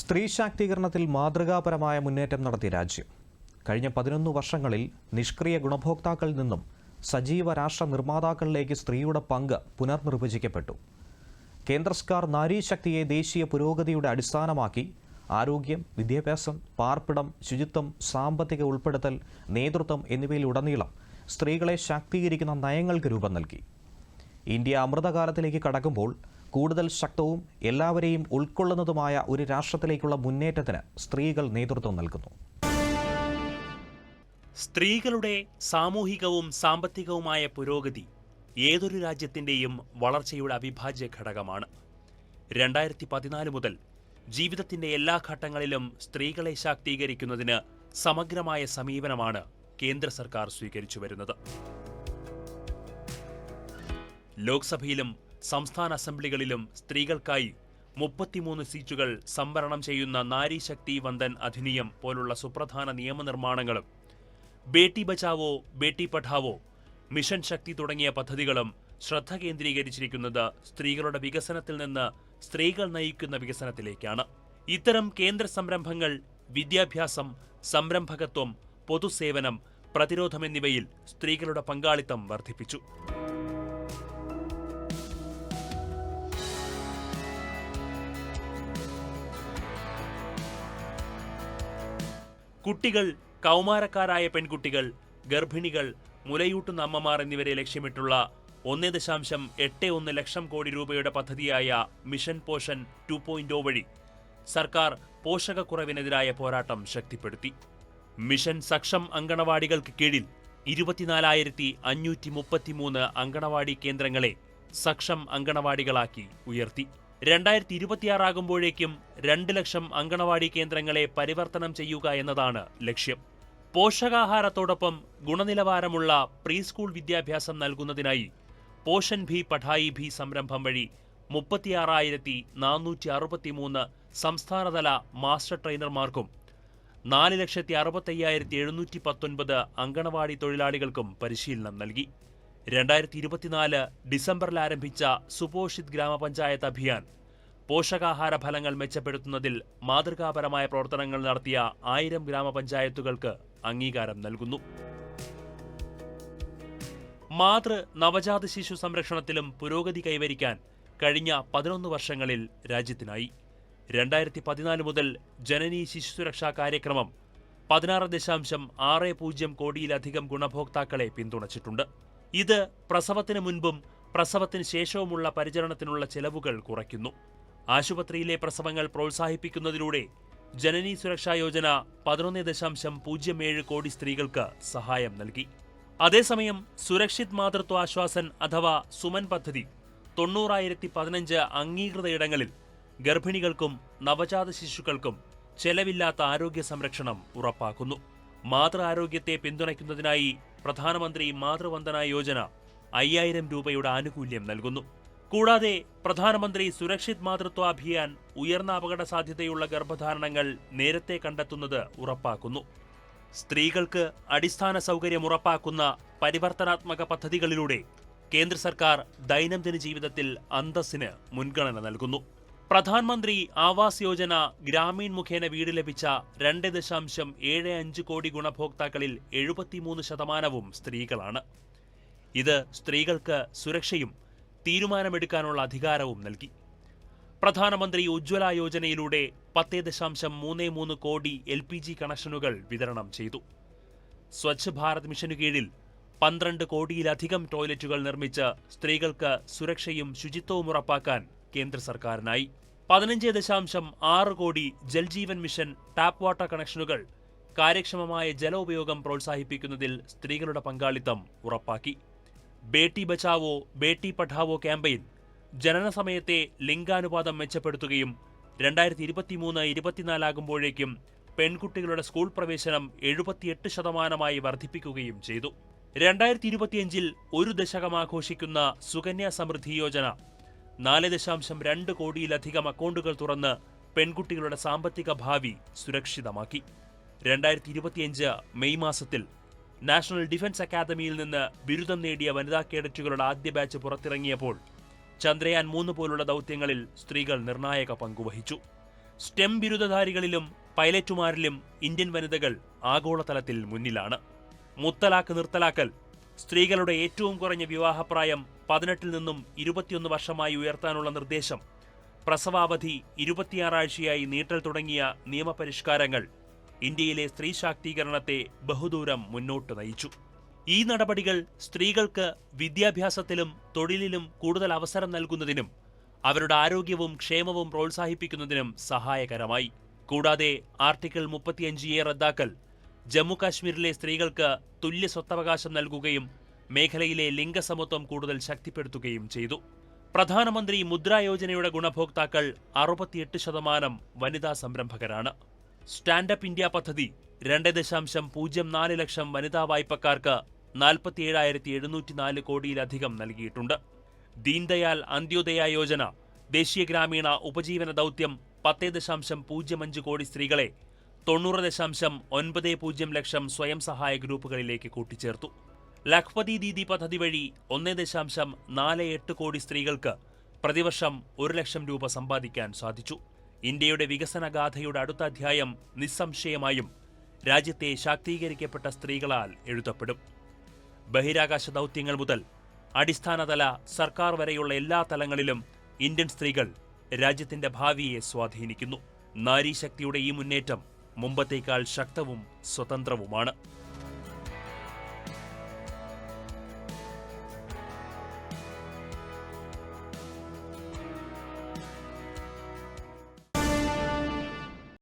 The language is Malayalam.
സ്ത്രീ ശാക്തീകരണത്തിൽ മാതൃകാപരമായ മുന്നേറ്റം നടത്തിയ രാജ്യം. കഴിഞ്ഞ പതിനൊന്ന് വർഷങ്ങളിൽ നിഷ്ക്രിയ ഗുണഭോക്താക്കളിൽ നിന്നും സജീവ രാഷ്ട്ര നിർമ്മാതാക്കളിലേക്ക് സ്ത്രീയുടെ പങ്ക് പുനർനിർവചിക്കപ്പെട്ടു. കേന്ദ്ര സർക്കാർ നാരീശക്തിയെ ദേശീയ പുരോഗതിയുടെ അടിസ്ഥാനമാക്കി ആരോഗ്യം വിദ്യാഭ്യാസം പാർപ്പിടം ശുചിത്വം സാമ്പത്തിക ഉൾപ്പെടുത്തൽ നേതൃത്വം എന്നിവയിലുടനീളം സ്ത്രീകളെ ശാക്തീകരിക്കുന്ന നയങ്ങൾക്ക് രൂപം നൽകി. ഇന്ത്യ അമൃതകാലത്തിലേക്ക് കടക്കുമ്പോൾ കൂടുതൽ ശക്തവും എല്ലാവരെയും ഉൾക്കൊള്ളുന്നതുമായ ഒരു രാഷ്ട്രത്തിലേക്കുള്ള മുന്നേറ്റത്തിന് സ്ത്രീകൾ നേതൃത്വം നൽകുന്നു. സ്ത്രീകളുടെ സാമൂഹികവും സാമ്പത്തികവുമായ പുരോഗതി ഏതൊരു രാജ്യത്തിന്റെയും വളർച്ചയുടെ അവിഭാജ്യ ഘടകമാണ്. രണ്ടായിരത്തി പതിനാല് മുതൽ ജീവിതത്തിന്റെ എല്ലാ ഘട്ടങ്ങളിലും സ്ത്രീകളെ ശാക്തീകരിക്കുന്നതിന് സമഗ്രമായ സമീപനമാണ് കേന്ദ്ര സർക്കാർ സ്വീകരിച്ചു വരുന്നത്. ലോക്സഭയിലും സംസ്ഥാന അസംബ്ലികളിലും സ്ത്രീകൾക്കായി മുപ്പത്തിമൂന്ന് സീറ്റുകൾ സംവരണം ചെയ്യുന്ന നാരി ശക്തി വന്ദൻ അധിനിയം പോലുള്ള സുപ്രധാന നിയമനിർമ്മാണങ്ങളും ബേട്ടി ബച്ചാവോ ബേട്ടി പഠാവോ മിഷൻ ശക്തി തുടങ്ങിയ പദ്ധതികളും ശ്രദ്ധ കേന്ദ്രീകരിച്ചിരിക്കുന്നത് സ്ത്രീകളുടെ വികസനത്തിൽ നിന്ന് സ്ത്രീകൾ നയിക്കുന്ന വികസനത്തിലേക്കാണ്. ഇത്തരം കേന്ദ്ര സംരംഭങ്ങൾ വിദ്യാഭ്യാസം സംരംഭകത്വം പൊതുസേവനം പ്രതിരോധം എന്നിവയിൽ സ്ത്രീകളുടെ പങ്കാളിത്തം വർദ്ധിപ്പിച്ചു. കുട്ടികൾ കൗമാരക്കാരായ പെൺകുട്ടികൾ ഗർഭിണികൾ മുലയൂട്ടുന്ന അമ്മമാർ എന്നിവരെ ലക്ഷ്യമിട്ടുള്ള ഒന്നേ ദശാംശം എട്ട് ഒന്ന് ലക്ഷം കോടി രൂപയുടെ പദ്ധതിയായ മിഷൻ പോഷൻ ടു പോയിന്റ് വഴി സർക്കാർ പോഷകക്കുറവിനെതിരായ പോരാട്ടം ശക്തിപ്പെടുത്തി. മിഷൻ സക്ഷം അങ്കണവാടികൾക്ക് കീഴിൽ ഇരുപത്തിനാലായിരത്തി അഞ്ഞൂറ്റി മുപ്പത്തിമൂന്ന് അങ്കണവാടി കേന്ദ്രങ്ങളെ സക്ഷം അങ്കണവാടികളാക്കി ഉയർത്തി. രണ്ടായിരത്തി ഇരുപത്തിയാറാകുമ്പോഴേക്കും രണ്ട് ലക്ഷം അങ്കണവാടി കേന്ദ്രങ്ങളെ പരിവർത്തനം ചെയ്യുക എന്നതാണ് ലക്ഷ്യം. പോഷകാഹാരത്തോടൊപ്പം ഗുണനിലവാരമുള്ള പ്രീ സ്കൂൾ വിദ്യാഭ്യാസം നൽകുന്നതിനായി പോഷൻ ഭി പഠായി ഭി സംരംഭം വഴി മുപ്പത്തിയാറായിരത്തി നാനൂറ്റി അറുപത്തിമൂന്ന് സംസ്ഥാനതല മാസ്റ്റർ ട്രെയിനർമാർക്കും നാല് ലക്ഷത്തി അറുപത്തയ്യായിരത്തി എഴുന്നൂറ്റി പത്തൊൻപത് അങ്കണവാടി തൊഴിലാളികൾക്കും പരിശീലനം നൽകി. രണ്ടായിരത്തി ഇരുപത്തിനാല് ഡിസംബറിൽ ആരംഭിച്ച സുപോഷിത് ഗ്രാമപഞ്ചായത്ത് അഭിയാൻ പോഷകാഹാര ഫലങ്ങൾ മെച്ചപ്പെടുത്തുന്നതിൽ മാതൃകാപരമായ പ്രവർത്തനങ്ങൾ നടത്തിയ ആയിരം ഗ്രാമപഞ്ചായത്തുകൾക്ക് അംഗീകാരം നൽകുന്നു. മാതൃ നവജാത ശിശു സംരക്ഷണത്തിലും പുരോഗതി കൈവരിക്കാൻ കഴിഞ്ഞ പതിനൊന്ന് വർഷങ്ങളിൽ രാജ്യത്തിനായി. രണ്ടായിരത്തി പതിനാല് മുതൽ ജനനീ ശിശു സുരക്ഷാ കാര്യക്രമം പതിനാറ് ദശാംശം ആറ് പൂജ്യം കോടിയിലധികം ഗുണഭോക്താക്കളെ പിന്തുണച്ചിട്ടുണ്ട്. ഇത് പ്രസവത്തിന് മുൻപും പ്രസവത്തിന് ശേഷവുമുള്ള പരിചരണത്തിനുള്ള ചെലവുകൾ കുറയ്ക്കുന്നു. ആശുപത്രിയിലെ പ്രസവങ്ങൾ പ്രോത്സാഹിപ്പിക്കുന്നതിലൂടെ ജനനി സുരക്ഷാ യോജന പതിനൊന്ന് ദശാംശം പൂജ്യം ഏഴ് കോടി സ്ത്രീകൾക്ക് സഹായം നൽകി. അതേസമയം സുരക്ഷിത് മാതൃത്വ ആശ്വാസൻ അഥവാ സുമൻ പദ്ധതി തൊണ്ണൂറായിരത്തി പതിനഞ്ച് അംഗീകൃത ഇടങ്ങളിൽ ഗർഭിണികൾക്കും നവജാത ശിശുക്കൾക്കും ചെലവില്ലാത്ത ആരോഗ്യ സംരക്ഷണം ഉറപ്പാക്കുന്നു. മാതൃ ആരോഗ്യത്തെ പിന്തുണയ്ക്കുന്നതിനായി പ്രധാനമന്ത്രി മാതൃവന്ദന യോജന അയ്യായിരം രൂപയുടെ ആനുകൂല്യം നൽകുന്നു. കൂടാതെ പ്രധാനമന്ത്രി സുരക്ഷിത് മാതൃത്വ അഭിയാൻ ഉയർന്ന അപകട സാധ്യതയുള്ള ഗർഭധാരണങ്ങൾ നേരത്തെ കണ്ടെത്തുന്നത് ഉറപ്പാക്കുന്നു. സ്ത്രീകൾക്ക് അടിസ്ഥാന സൗകര്യം ഉറപ്പാക്കുന്ന പരിവർത്തനാത്മക പദ്ധതികളിലൂടെ കേന്ദ്ര സർക്കാർ ദൈനംദിന ജീവിതത്തിൽ അന്തസ്സിന് മുൻഗണന നൽകുന്നു. പ്രധാനമന്ത്രി ആവാസ് യോജന ഗ്രാമീൺ മുഖേന വീട് ലഭിച്ച രണ്ട് ദശാംശം ഏഴ് അഞ്ച് കോടി ഗുണഭോക്താക്കളിൽ എഴുപത്തിമൂന്ന് ശതമാനവും സ്ത്രീകളാണ്. ഇത് സ്ത്രീകൾക്ക് സുരക്ഷയും തീരുമാനമെടുക്കാനുള്ള അധികാരവും നൽകി. പ്രധാനമന്ത്രി ഉജ്ജ്വല യോജനയിലൂടെ പത്ത് ദശാംശം മൂന്ന് മൂന്ന് കോടി എൽ പി ജി കണക്ഷനുകൾ വിതരണം ചെയ്തു. സ്വച്ഛ് ഭാരത് മിഷനു കീഴിൽ പന്ത്രണ്ട് കോടിയിലധികം ടോയ്ലറ്റുകൾ നിർമ്മിച്ച് സ്ത്രീകൾക്ക് സുരക്ഷയും ശുചിത്വവും ഉറപ്പാക്കാൻ കേന്ദ്ര സർക്കാരിനായി. പതിനഞ്ച് ദശാംശം ആറ് കോടി ജൽജീവൻ മിഷൻ ടാപ്പ് വാട്ടർ കണക്ഷനുകൾ കാര്യക്ഷമമായ ജല ഉപയോഗം പ്രോത്സാഹിപ്പിക്കുന്നതിൽ സ്ത്രീകളുടെ പങ്കാളിത്തം ഉറപ്പാക്കി. ബേട്ടി ബച്ചാവോ ബേട്ടി പഠാവോ ക്യാമ്പയിൻ ജനന സമയത്തെ ലിംഗാനുപാതം മെച്ചപ്പെടുത്തുകയും രണ്ടായിരത്തി ഇരുപത്തിമൂന്ന് ഇരുപത്തിനാലാകുമ്പോഴേക്കും പെൺകുട്ടികളുടെ സ്കൂൾ പ്രവേശനം എഴുപത്തിയെട്ട് ശതമാനമായി വർദ്ധിപ്പിക്കുകയും ചെയ്തു. രണ്ടായിരത്തി ഇരുപത്തിയഞ്ചിൽ ഒരു ദശകം സുകന്യ സമൃദ്ധി യോജന നാല് ദശാംശം രണ്ട് കോടിയിലധികം അക്കൗണ്ടുകൾ തുറന്ന് പെൺകുട്ടികളുടെ സാമ്പത്തിക ഭാവി സുരക്ഷിതമാക്കി. രണ്ടായിരത്തി ഇരുപത്തിയഞ്ച് മെയ് മാസത്തിൽ നാഷണൽ ഡിഫൻസ് അക്കാദമിയിൽ നിന്ന് ബിരുദം നേടിയ വനിതാ കേഡറ്റുകളുടെ ആദ്യ ബാച്ച് പുറത്തിറങ്ങിയപ്പോൾ ചന്ദ്രയാൻ മൂന്ന് പോലുള്ള ദൗത്യങ്ങളിൽ സ്ത്രീകൾ നിർണായക പങ്കുവഹിച്ചു. സ്റ്റെം ബിരുദധാരികളിലും പൈലറ്റുമാരിലും ഇന്ത്യൻ വനിതകൾ ആഗോളതലത്തിൽ മുന്നിലാണ്. മുത്തലാക്ക് നിർത്തലാക്കൽ സ്ത്രീകളുടെ ഏറ്റവും കുറഞ്ഞ വിവാഹപ്രായം പതിനെട്ടിൽ നിന്നും ഇരുപത്തിയൊന്ന് വർഷമായി ഉയർത്താനുള്ള നിർദ്ദേശം. പ്രസവാവധി ഇരുപത്തിയാറാഴ്ചയായി നീട്ടൽ തുടങ്ങിയ നിയമപരിഷ്കാരങ്ങൾ ഇന്ത്യയിലെ സ്ത്രീ ശാക്തീകരണത്തെ ബഹുദൂരം മുന്നോട്ട് നയിച്ചു. ഈ നടപടികൾ സ്ത്രീകൾക്ക് വിദ്യാഭ്യാസത്തിലും തൊഴിലിലും കൂടുതൽ അവസരം നൽകുന്നതിനും അവരുടെ ആരോഗ്യവും ക്ഷേമവും പ്രോത്സാഹിപ്പിക്കുന്നതിനും സഹായകരമായി. കൂടാതെ ആർട്ടിക്കിൾ മുപ്പത്തിയഞ്ച് എ റദ്ദാക്കൽ ജമ്മു കാശ്മീരിലെ സ്ത്രീകൾക്ക് തുല്യ സ്വത്തവകാശം നൽകുകയും മേഖലയിലെ ലിംഗസമത്വം കൂടുതൽ ശക്തിപ്പെടുത്തുകയും ചെയ്തു. പ്രധാനമന്ത്രി മുദ്രാ യോജനയുടെ ഗുണഭോക്താക്കൾ അറുപത്തിയെട്ട് ശതമാനം വനിതാ സംരംഭകരാണ്. സ്റ്റാൻഡപ്പ് ഇന്ത്യ പദ്ധതി രണ്ട് ദശാംശം പൂജ്യം നാല് ലക്ഷം വനിതാ വായ്പക്കാർക്ക് നാൽപ്പത്തിയേഴായിരത്തി എഴുന്നൂറ്റി നാല് കോടിയിലധികം നൽകിയിട്ടുണ്ട്. ദീൻദയാൽ അന്ത്യോദയ യോജന ദേശീയ ഗ്രാമീണ ഉപജീവന ദൗത്യം പത്ത് ദശാംശം പൂജ്യം അഞ്ച് കോടി സ്ത്രീകളെ തൊണ്ണൂറ് ദശാംശം ഒൻപത് പൂജ്യം ലക്ഷം സ്വയം സഹായ ഗ്രൂപ്പുകളിലേക്ക് കൂട്ടിച്ചേർത്തു. ലഖ്പതി ദീദി പദ്ധതി വഴി ഒന്ന് ദശാംശം നാല് എട്ട് കോടി സ്ത്രീകൾക്ക് പ്രതിവർഷം ഒരു ലക്ഷം രൂപ സമ്പാദിക്കാൻ സാധിച്ചു. ഇന്ത്യയുടെ വികസനഗാഥയുടെ അടുത്ത അധ്യായം നിസ്സംശയമായും രാജ്യത്തെ ശാക്തീകരിക്കപ്പെട്ട സ്ത്രീകളാൽ എഴുതപ്പെടും. ബഹിരാകാശ ദൗത്യങ്ങൾ മുതൽ അടിസ്ഥാനതല സർക്കാർ വരെയുള്ള എല്ലാ തലങ്ങളിലും ഇന്ത്യൻ സ്ത്രീകൾ രാജ്യത്തിന്റെ ഭാവിയെ സ്വാധീനിക്കുന്നു. നാരീശക്തിയുടെ ഈ മുന്നേറ്റം മുമ്പത്തേക്കാൾ ശക്തവും സ്വതന്ത്രവുമാണ്